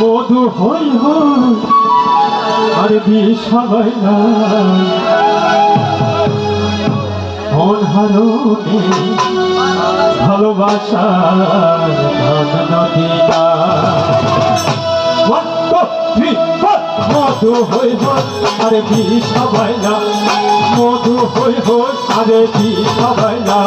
মধু হই হই আর বিষয় না। মন হারুনি four. মধু হই হই আরে বি সবাই না। মধু হই হই আরে বি সবাই না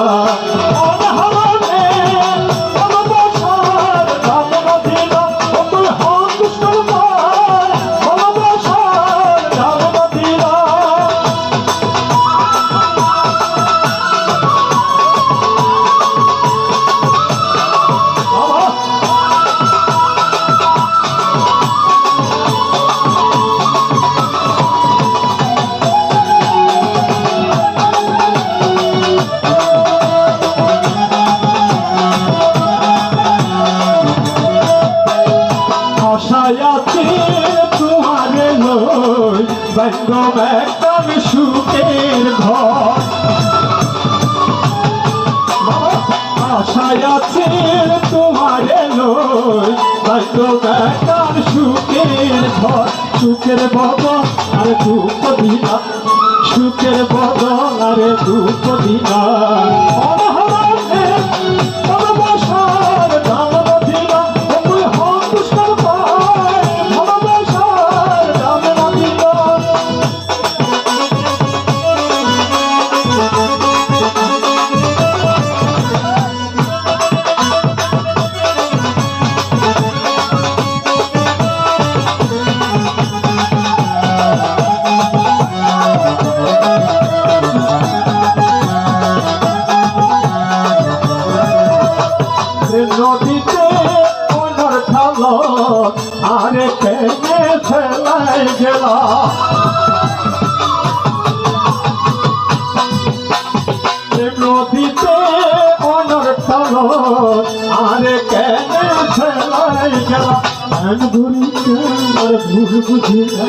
বেঙ্গম একদম সুখের ঘর। আশায় আছে তোমার বেঙ্গম একদম সুখের ঘর। সুখের বদল আর দুঃখ দিনা নদীতে ওনার খালো আরে কেনে ফেলাই গেল। নদীতে ওনার খালো আরে কেনে ফেলাই গেল। আন ঘুরি কেন ভুল বুঝিলা,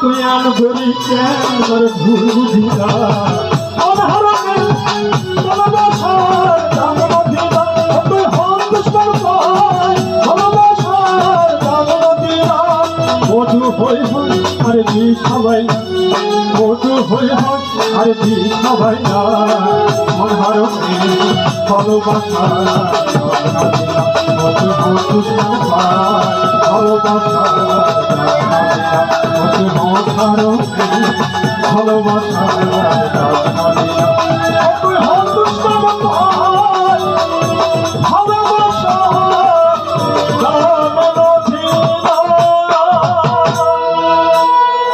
তুই আন ঘুরি কেন ভুল বুঝিলা। দি সবাই মধু হই হই আরে দি সবাই না। মন হারণে ভালোবাসা। দাম দিলা